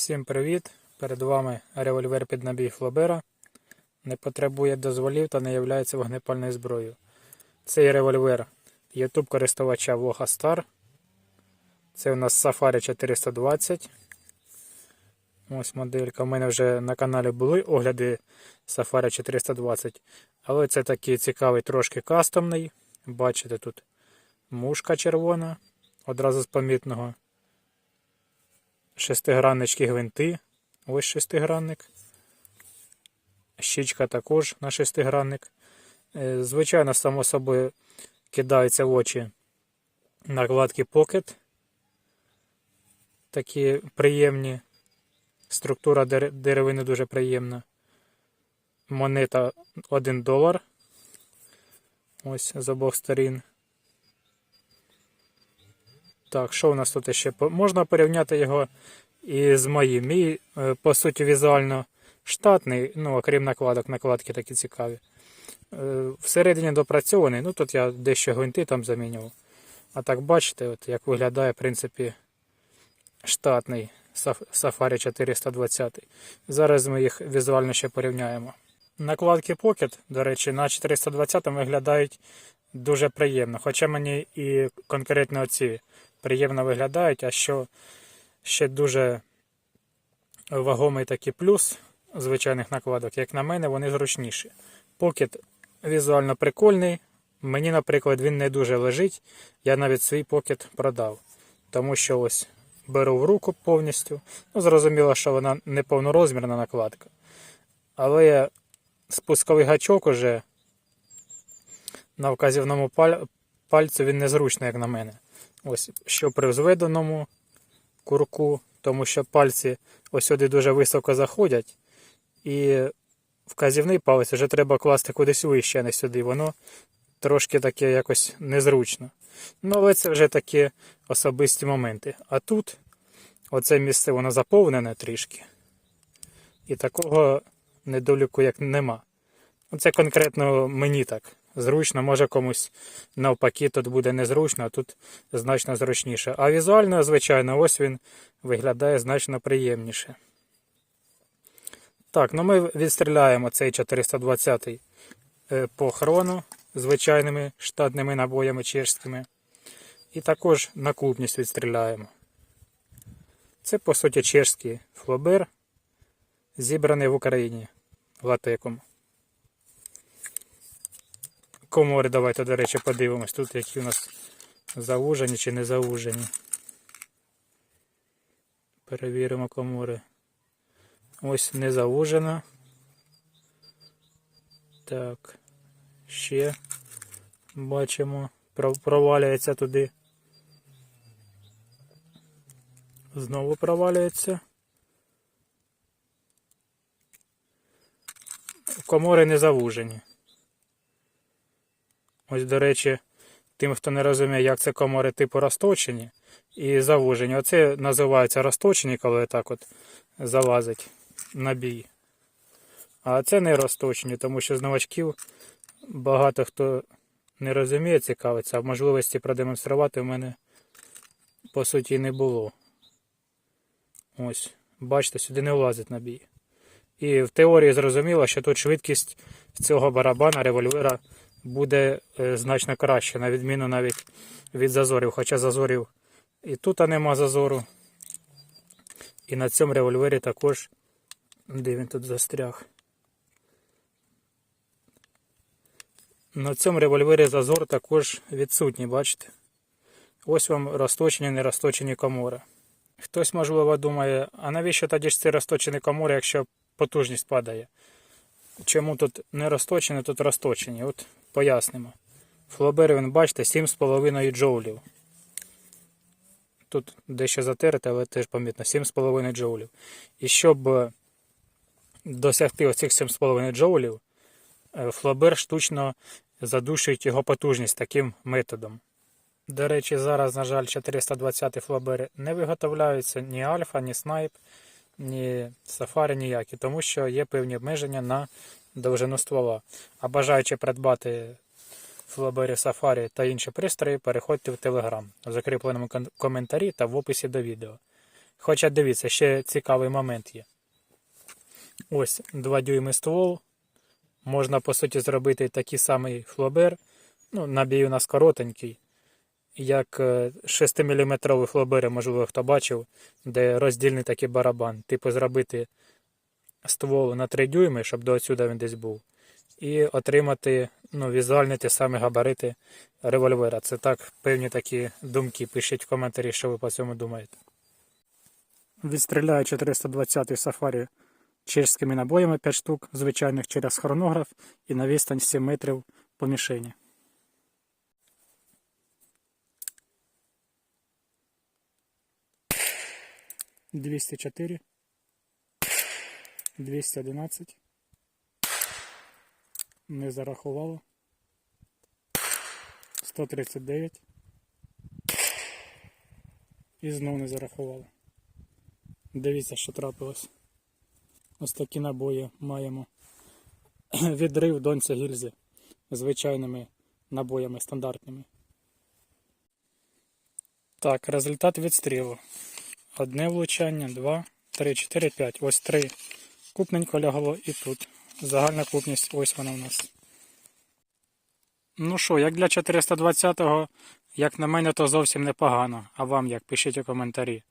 Всім привіт! Перед вами револьвер під набій Флобера. Не потребує дозволів та не є вогнепальною зброєю. Цей револьвер YouTube користувача Voga Star. Це у нас Safari 420. Ось моделька. У мене вже на каналі були огляди Safari 420. Але це такий цікавий, трошки кастомний. Бачите, тут мушка червона. Одразу з помітного шестиграннички гвинти. Ось шестигранник. Щічка також на шестигранник. Е, Звичайно, само собою кидаються в очі накладки Pocket. Такі приємні. Структура деревини дуже приємна. Монета 1 долар. Ось з обох сторін. Так, що у нас тут ще? Можна порівняти його із моїм. Мій, е, по суті, візуально штатний, ну, окрім накладок, накладки такі цікаві. Е, Всередині допрацьований, ну тут я дещо гвинти там замінював. А так бачите, от як виглядає, в принципі, штатний Safari 420. Зараз ми їх візуально ще порівняємо. Накладки Pocket, до речі, на 420 виглядають дуже приємно. Хоча мені і конкретно ці приємно виглядають, а що ще дуже вагомий такий плюс звичайних накладок, як на мене, вони зручніші. Покет візуально прикольний. Мені, наприклад, він не дуже лежить. Я навіть свій покет продав. Тому що ось беру в руку повністю. Ну, зрозуміло, що вона не повнорозмірна накладка. Але спусковий гачок уже на вказівному паль- пальцю він незручний, як на мене. Ось що при зведеному курку, тому що пальці ось сюди дуже високо заходять, і вказівний палець вже треба класти кудись вище, а не сюди. Воно трошки таке якось незручно. Ну, але це вже такі особисті моменти. А тут оце місце воно заповнене трішки. І такого недоліку як нема. Це конкретно мені так зручно, може комусь навпаки тут буде незручно, а тут значно зручніше. А візуально, звичайно, ось він виглядає значно приємніше. Так, ну ми відстріляємо цей 420 е, по хрону звичайними штатними набоями чешськими. І також на купність відстріляємо. Це, по суті, чешський флобер, зібраний в Україні латеком. Комори давайте, до речі, подивимось. Тут які у нас заужені чи не заужені. Перевіримо комори. Ось не заужена. Так. Ще бачимо. Провалюється туди. Знову провалюється. Комори не завужені. Ось, до речі, тим, хто не розуміє, як це комори типу розточені і завужені. Оце називається розточені, коли так от залазить на бій. А це не розточені, тому що з новачків багато хто не розуміє, цікавиться, а можливості продемонструвати в мене по суті не було. Ось, бачите, сюди не влазить набій. І в теорії зрозуміло, що тут швидкість цього барабана револьвера буде е, значно краще, на відміну навіть від зазорів. Хоча зазорів і тут нема зазору. І на цьому револьвері також. Де він тут застряг? На цьому револьвері зазор також відсутній, бачите? Ось вам розточені, не розточені комори. Хтось, можливо, думає, а навіщо тоді ж ці розточені комори, якщо потужність падає? Чому тут не розточені, тут розточені? От пояснимо. Флобер, він, бачите, 7,5 джоулів. Тут дещо затерте, але теж помітно, 7,5 джоулів. І щоб е, досягти оцих 7,5 джоулів, е, флобер штучно задушують його потужність таким методом. До речі, зараз, на жаль, 420 флобери не виготовляються ні альфа, ні снайп, ні сафарі ніякі, тому що є певні обмеження на довжину ствола. А бажаючи придбати флобері сафарі та інші пристрої, переходьте в Telegram у закріпленому коментарі та в описі до відео. Хоча дивіться, ще цікавий момент є. Ось 2 дюйми ствол. Можна, по суті, зробити такий самий флобер. Ну, набій у нас коротенький. Як 6-мм флобери, можливо, хто бачив, де роздільний такий барабан. Типу зробити ствол на 3 дюйми, щоб до отсюда він десь був. І отримати ну, візуально ті самі габарити револьвера. Це так, певні такі думки. Пишіть в коментарі, що ви по цьому думаєте. Відстріляю 420-й сафарі чешськими набоями 5 штук, звичайних через хронограф і на відстань 7 метрів по мішені. Двісті чотири. Двісті одинадцять. Не зарахувало. 139. І знов не зарахувало. Дивіться, що трапилось. Ось такі набої маємо. Відрив донця гільзи звичайними набоями стандартними. Так, результат відстрілу. Одне влучання, два, три, чотири, п'ять. Ось три. Купненько лягло і тут. Загальна купність, ось вона у нас. Ну що, як для 420-го, як на мене, то зовсім непогано. А вам як? Пишіть у коментарі,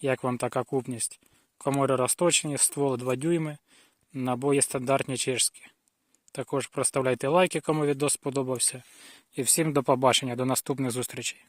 як вам така купність. Комори розточені, ствол 2 дюйми, набої стандартні чешські. Також проставляйте лайки, кому відео сподобався. І всім до побачення, до наступних зустрічей.